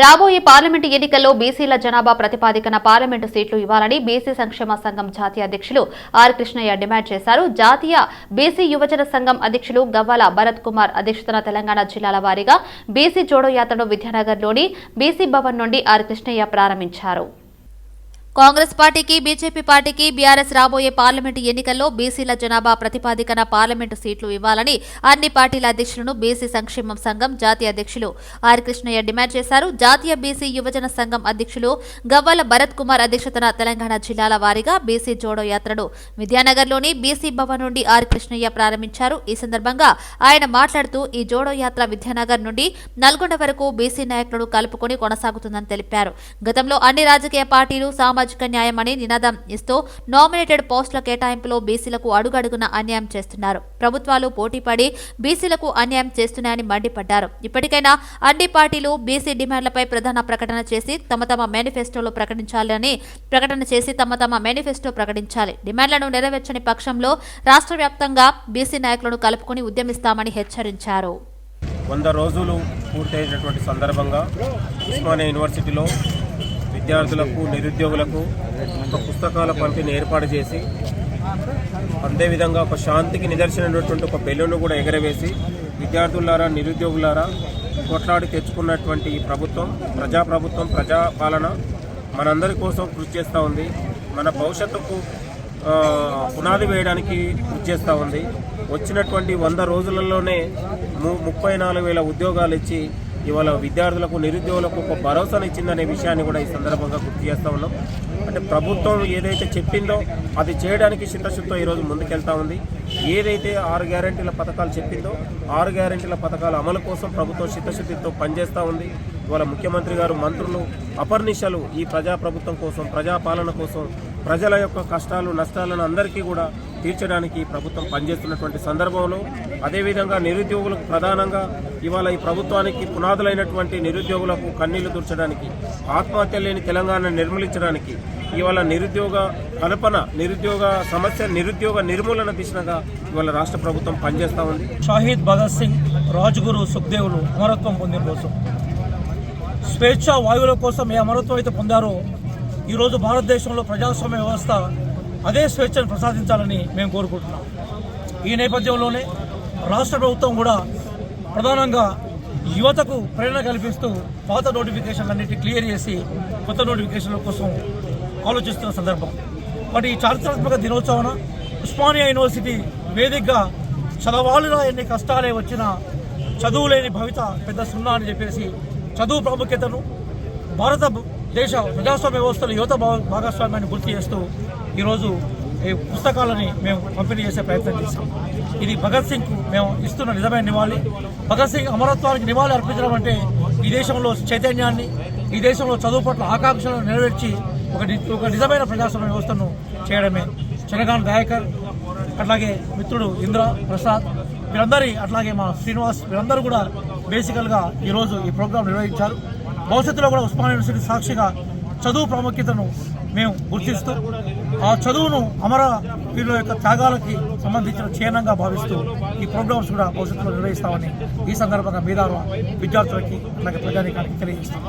రాబోయే పార్లమెంటు ఎన్నికల్లో బీసీల జనాభా ప్రతిపాదికన పార్లమెంటు సీట్లు ఇవ్వాలని బీసీ సంక్షేమ సంఘం జాతీయ అధ్యక్షులు ఆర్ కృష్ణయ్య డిమాండ్ చేశారు. జాతీయ బీసీ యువజన సంఘం అధ్యక్షులు గవ్వాల భరత్ కుమార్ అధ్యక్షతన తెలంగాణ జిల్లాల వారీగా బీసీ జోడో యాత్రను విద్యానగర్లోని బీసీ భవన్ నుండి ఆర్ కృష్ణయ్య ప్రారంభించారు. కాంగ్రెస్ పార్టీకి బీజేపీ పార్టీకి బీఆర్ఎస్ రాబోయే పార్లమెంటు ఎన్నికల్లో బీసీల జనాభా ప్రతిపాదికన పార్లమెంటు సీట్లు ఇవ్వాలని అన్ని పార్టీల అధ్యక్షులను బీసీ సంక్షేమం సంఘం జాతీయ అధ్యక్షులు ఆర్ కృష్ణయ్య డిమాండ్ చేశారు. జాతీయ బీసీ యువజన సంఘం అధ్యక్షులు గవ్వాల భరత్ కుమార్ అధ్యక్షతన తెలంగాణ జిల్లాల వారీగా బీసీ జోడో యాత్రను విద్యానగర్లోని బీసీ భవన్ నుండి ఆర్ కృష్ణయ్య ప్రారంభించారు. ఈ సందర్భంగా ఆయన మాట్లాడుతూ ఈ జోడో యాత్ర విద్యానగర్ నుండి నల్గొండ వరకు బీసీ నాయకులను కలుపుకొని కొనసాగుతుందని తెలిపారు. గతంలో అన్ని రాజకీయ పార్టీలు సామాజిక సామాజిక న్యాయమని నినాదం ఇస్తూ నామినేటెడ్ పోస్టుల కేటాయింపులో బీసీలకు అడుగడుగున అన్యాయం చేస్తున్నారు. ప్రభుత్వాలు పోటీపడి బీసీలకు అన్యాయం చేస్తున్నాయని మండిపడ్డారు. ఇప్పటికైనా అన్ని పార్టీలు బీసీ డిమాండ్లపై ప్రధాన ప్రకటన చేసి తమ తమ మేనిఫెస్టోలో ప్రకటించాలని ప్రకటన చేసి తమ తమ మేనిఫెస్టో ప్రకటించాలి. డిమాండ్లను నెరవేర్చని పక్షంలో రాష్ట్ర వ్యాప్తంగా బీసీ నాయకులను కలుపుకొని ఉద్యమిస్తామని హెచ్చరించారు. వంద రోజులు పూర్తయినటువంటి సందర్భంగా ఉస్మానియా యూనివర్సిటీలో విద్యార్థులకు నిరుద్యోగులకు ఒక పుస్తకాల పంపిణీ ఏర్పాటు చేసి అదేవిధంగా ఒక శాంతికి నిదర్శనమైనటువంటి ఒక బెలూన్ను కూడా ఎగరవేసి విద్యార్థులారా నిరుద్యోగులారా కొట్లాడి తెచ్చుకున్నటువంటి ఈ ప్రభుత్వం ప్రజాప్రభుత్వం ప్రజాపాలన మనందరి కోసం కృషి చేస్తూ ఉంది. మన భవిష్యత్తుకు పునాది వేయడానికి కృషి చేస్తూ ఉంది. వచ్చినటువంటి వంద రోజులలోనే ము ముప్పై నాలుగు వేల ఉద్యోగాలు ఇచ్చి ఇవాళ విద్యార్థులకు నిరుద్యోగులకు ఒక భరోసాను ఇచ్చిందనే విషయాన్ని కూడా ఈ సందర్భంగా గుర్తు చేస్తూ ఉన్నాం. అంటే ప్రభుత్వం ఏదైతే చెప్పిందో అది చేయడానికి చిత్తశుద్ధితో ఈరోజు ముందుకెళ్తా ఉంది. ఏదైతే ఆరు గ్యారంటీల పథకాలు చెప్పిందో ఆరు గ్యారంటీల పథకాల అమలు కోసం ప్రభుత్వం చిత్తశుద్ధితో పనిచేస్తూ ఉంది. ఇవాళ ముఖ్యమంత్రి గారు మంత్రులు అపర్నిశలు ఈ ప్రజాప్రభుత్వం కోసం ప్రజాపాలన కోసం ప్రజల యొక్క కష్టాలు నష్టాలను అందరికీ కూడా తీర్చడానికి ప్రభుత్వం పనిచేస్తున్నటువంటి సందర్భంలో అదేవిధంగా నిరుద్యోగులకు ప్రధానంగా ఇవాళ ఈ ప్రభుత్వానికి పునాదులైనటువంటి నిరుద్యోగులకు కన్నీళ్ళు దూర్చడానికి ఆత్మహత్య లేని తెలంగాణ నిర్మూలించడానికి ఇవాళ నిరుద్యోగ కల్పన నిరుద్యోగ సమస్య నిరుద్యోగ నిర్మూలన దిశగా ఇవాళ రాష్ట్ర ప్రభుత్వం పనిచేస్తూ ఉంది. షాహీద్ భగత్ సింగ్ రాజ్గురు సుఖ్దేవులు అమరత్వం పొందిన రోజు. స్వేచ్ఛ వాయువుల కోసం ఏ అమరత్వం అయితే పొందారో ఈరోజు భారతదేశంలో ప్రజాస్వామ్య వ్యవస్థ అదే స్వేచ్ఛను ప్రసాదించాలని మేము కోరుకుంటున్నాం. ఈ నేపథ్యంలోనే రాష్ట్ర ప్రభుత్వం కూడా ప్రధానంగా యువతకు ప్రేరణ కల్పిస్తూ పాత నోటిఫికేషన్లన్నిటి క్లియర్ చేసి కొత్త నోటిఫికేషన్ల కోసం ఆలోచిస్తున్న సందర్భం. మరి ఈ చారిత్రాత్మక దినోత్సవన ఉస్మానియా యూనివర్సిటీ వేదికగా చదవాలిరా ఎన్ని కష్టాలే వచ్చినా చదువు లేని భవిత పెద్ద సున్నా అని చెప్పేసి చదువు ప్రాముఖ్యతను భారత దేశ ప్రజాస్వామ్య వ్యవస్థలో యువత భాగస్వామ్యాన్ని గుర్తు చేస్తూ ఈరోజు ఈ పుస్తకాలని మేము పంపిణీ చేసే ప్రయత్నం చేశాం. ఇది భగత్ సింగ్కు మేము ఇస్తున్న నిజమైన నివాళి. భగత్ సింగ్ అమరత్వానికి నివాళి అర్పించడం అంటే ఈ దేశంలో చైతన్యాన్ని ఈ దేశంలో చదువు పట్ల ఆకాంక్షలను నెరవేర్చి ఒక ఒక నిజమైన ప్రజాస్వామ్య వ్యవస్థను చేయడమే. చనగాన్ దయాకర్ అట్లాగే మిత్రుడు ఇంద్ర ప్రసాద్ వీరందరి అట్లాగే మా శ్రీనివాస్ వీరందరూ కూడా బేసికల్గా ఈరోజు ఈ ప్రోగ్రాం నిర్వహించారు. భవిష్యత్తులో కూడా ఉస్మాన్ యూనివర్సిటీ సాక్షిగా చదువు ప్రాముఖ్యతను మేము గుర్తిస్తూ ఆ చదువును అమర వీరుల యొక్క త్యాగాలకి సంబంధించిన చిహ్నంగా భావిస్తూ ఈ ప్రోగ్రామ్స్ కూడా భవిష్యత్తులో నిర్వహిస్తామని ఈ సందర్భంగా మీద విద్యార్థులకి అలాగే ప్రజానికానికి తెలియజేస్తాం